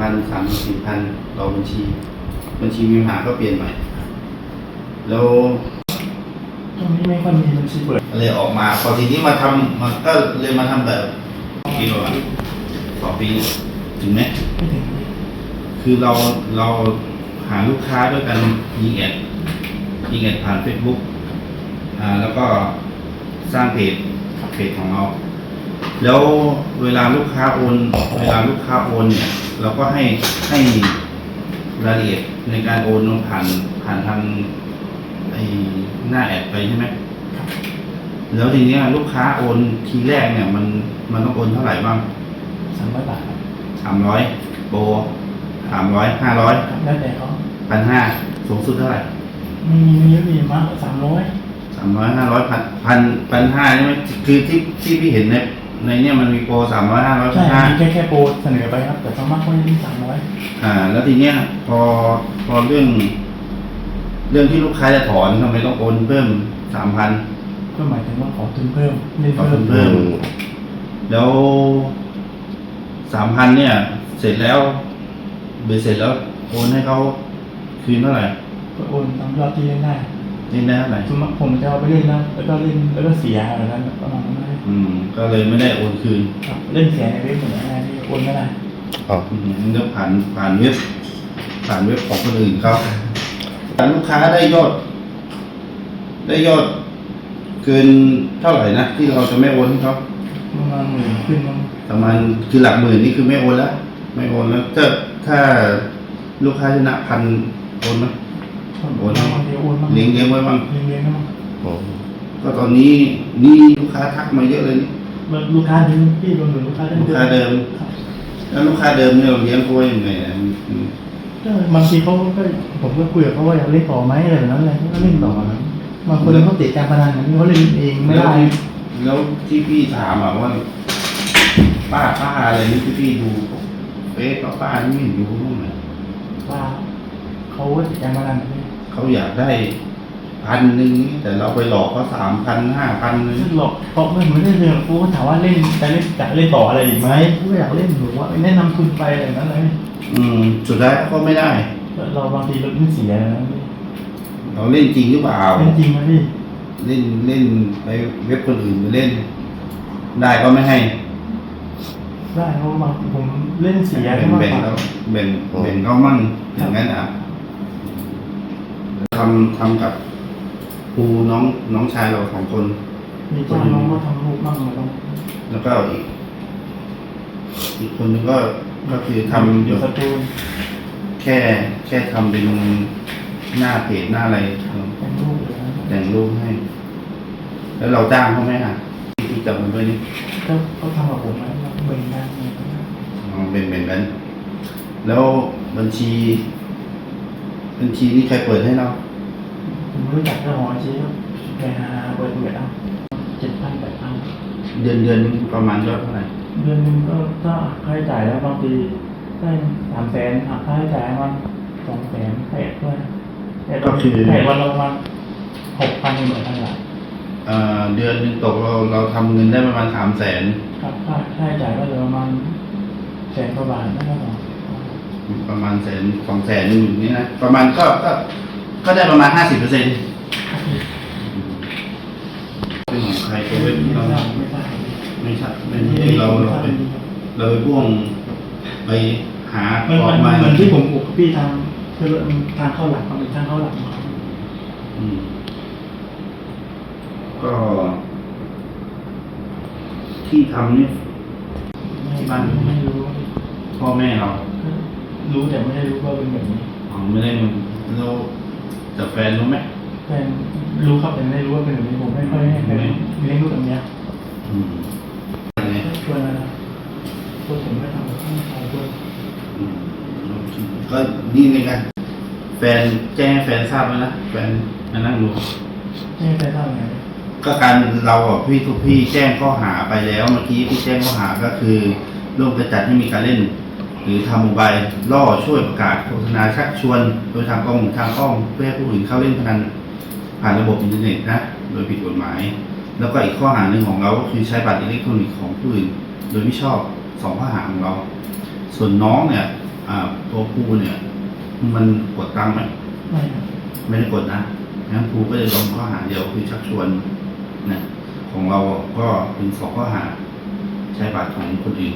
พันสามสี่พันต่อบัญชี บัญชีมีปัญหาก็เปลี่ยนใหม่ แล้วตรงนี้ไม่ค่อยมีบัญชีเปิดเลยออกมา พอทีนี้มาทำมันก็เลยมาทำแบบกี่โลอะต่อปีถึงไหมไม่ถึงคือเราเราหาลูกค้าด้วยกันยิงแอดยิงแอดผ่าน Facebook อ่าแล้วก็สร้างเพจเพจของเรา แล้วเวลาลูกค้าโอน เวลาลูกค้าโอนเนี่ยเราก็ให้ให้รายละเอียดในการโอนผ่านผ่านทางไอ้หน้าแอดไปใช่ไหมครับแล้วทีเนี้ยลูกค้าโอนทีแรกเนี่ย มันมันต้องโอนเท่าไหร่บ้างสามร้อยบาทครับสามร้อยโบสามร้อยห้าร้อยแล้วแต่เขาพันห้าสูงสุดเท่าไหร่ มีมีเยอะมีมากสามร้อยสามร้อยห้าร้อยพันพันพันห้าใช่ไหมคือที่ที่พี่เห็นใน ในเนี่ยมันมีโปรสามร้อยห้าร้อยใช่พันห้ามีแค่แค่โปรเสนอไปครับ แต่สามารถเขาจะมีสามร้อยอ่า แล้วทีเนี้ยพอพอเรื่อง เรื่องที่ลูกค้าจะถอนทำไมต้องโอนเพิ่มสามพัน ก็หมายถึงว่าขอทุนเพิ่มเล่นขอเพิ่ทุมนเพิ่ม แล้วสามพันเนี่ย เสร็จแล้วเบ็ดเสร็จแล้วโอนให้เขาคืนเท่าไหร่ก็โอนตามยอดที่เล่นได้ นี่ได้เท่าไหร่สมมติผมจะเอาไปเล่นนะแล้วก็เล่นแล้วก็เสียอะไรนั้นประมาณนั้นได้อืม ก็เลยไม่ได้โอนคืนครับเล่นเสียในเว็บเหมือนอะไรที่โอนไม่ได้อ๋ออืมมันก็ผ่านผ่านเว็บผ่านเว็บของคนอื่นเขาแต่ลูกค้าได้ยอด ได้ยอด เกินเท่าไหร่นะที่เราจะไม่โอนให้เขาประมาณหมื่นขึ้นมั้งประมาณคือหลักหมื่นนี่คือไม่โอนแล้วไม่โอนแล้วถ้าถ้าลูกค้าชนะพันโอนไหม โอนบางทีโอนบ้างเลี้ยงเลี้ยงไว้บ้างเลี้ยงเลี้ยงบ้างอ๋อก็ตอนนี้นี่ลูกค้าทักมาเยอะเลยนี่ลูกค้าดึงพี่รวมถึงลูกค้าเดิมลูกค้าเดิมครับแล้วลูกค้าเดิมเนี่ยเราเลี้ยงเขาไว้ยังไงอะอืมก็บางทีเขาก็ผมก็คุยกับเขาว่าอยากเล่นต่อไหมอะไรแบบนั้นเลยเขาก็เล่นต่อนะบางคนเขาติดการพนันนะเขาเล่นเองไม่แล้วได้ที่แล้วที่พี่ถามอะว่า ป้าป้าอะไรนี่ที่พี่ดูเฟซป้าป้านี่ไม่เห็นดูบ้างไหมว่าเขาติดการพนันนะพี่ เขาอยากได้พันหนึ่งแต่เราไปหลอกเขาสามพันห้าพันนึงหรอกเพราะมันไม่ได้เรื่องกูก็ถามว่าเล่นจะเล่นจะเล่นต่ออะไรอีกไหมกูก็อยากเล่นหนูว่าแนะนำคุณไปอะไรแบบนั้นเลยอืมสุดท้ายก็ไม่ได้ เราบางทีเราเล่นเสียนะพี่เราเล่นจริงหรือเปล่าเล่นจริงไหมพี่เล่นเล่นไปเว็บคนอื่นไปเล่น ได้ก็ไม่ให้ ได้เพราะบางผมเล่นเสียแบ่งมากแบ่งกว่าแล้วแบ่งแบ่งเขามั่งอย่างนั้นอะ ทำทำกับครูน้องน้องชายเราสองคนมีจ้างน้องมาทำรูปบ้างอะไรบ้างแล้วก็อีก อีกคนนึงก็ก็คือทำออยู่ยู่สตูลแค่แค่ทำเป็นหน้าเพจหน้าอะไรเป็นรูปเลยนะแต่งรูปให้ แล้วเราจ้างเขาไหมอะที่ที่จับมันด้วยนี่ก็เขาทำกับผมนะเบ่งงานอะไรแบบนั้นอ๋อเป็นเป็นนั้น แล้วบัญชี บัญชีนี่ใครเปิดให้เราผมรู้จักเจ้าของอาชีพครับไปหาเปิดเปิดเอาเจ็ดพันแปดพันเดือนเดือนนึงประมาณยอดเท่าไหร่เดือนหนึงก็ถ้าค่าใช้จ่ายแล้วบางทีได้สามแสนหักค่าใช้จ่ายวันสองแสนแปดด้วยแต่บางทีแปดวันละประมาณหกพันเหมือนกันแหละเอ่อเดือนหนึงตกเราเราทำเงินได้ประมาณสามแสนครับค่าค่าใช้จ่ายก็เหลือประมาณแสนกว่าบาทนะครับผม ประมาณแสนสองแสนอยู่นี่นะประมาณก็ก็ก็ได้ประมาณห้าสิบเปอร์เซ็นต์เป็นของใครตัวไม่เป็นทเราราบไม่ทราบไม่ใช่ไม่ใช่เราเราไปเราไปพ่วงไปหามันออมักนมาเหมือนที่ผมบอกกับพี่ทางคือทางเข้าหลักมันเป็นทางเข้าหลักของเขาอืมก็ ที่ทำนี่ที่บ้านไม่รู้พ่อแม่เรา รู้แต่ไม่ได้รู้ว่าเป็นแบบนี้อ๋อไม่ได้มันแล้วแต่แฟนรู้ไหมแฟนรู้ครับแต่ไม่ได้รู้ว่าเป็นแบบนี้ผมไม่ค่อยให้ใครไม่เลี้ยงลูกแบบเนี้ยอืมไงชวนนะชวนผมไม่ทำกับข้าวใครด้วยอืมก็นี่ในการแฟนแจ้งให้แฟนทราบแล้วนะแฟนมานั่งดูไม่ให้ใครทราบไงก็การเราอะพี่ทุกพี่แจ้งข้อหาไปแล้วเมื่อกี้ที่แจ้งข้อหาก็คือร่วมกระจัดให้มีการเล่น หรือทำโมบายล่อช่วยประกาศโฆษณาชักชวน โดยทางกล้องหรือทางอ้อมเพื่อให้ผู้อื่นเข้าเล่นพนันผ่านระบบอินเทอร์เน็ตนะโดยผิดกฎหมาย แล้วก็อีกข้อหาหนึ่งของเราก็คือใช้บัตรอิเล็กทรอนิกส์ของผู้อื่น โดยไม่ชอบสองข้อหาของเรา ส่วนน้องเนี่ยอ่าตัวครูเนี่ย มันกดตังค์ไหมไม่ครับไม่ได้กดนะงั้นครูก็จะลงข้อหาเดียวคือชักชวนนะของเราก็เป็นสองข้อหา ใช้บัตรของคนอื่น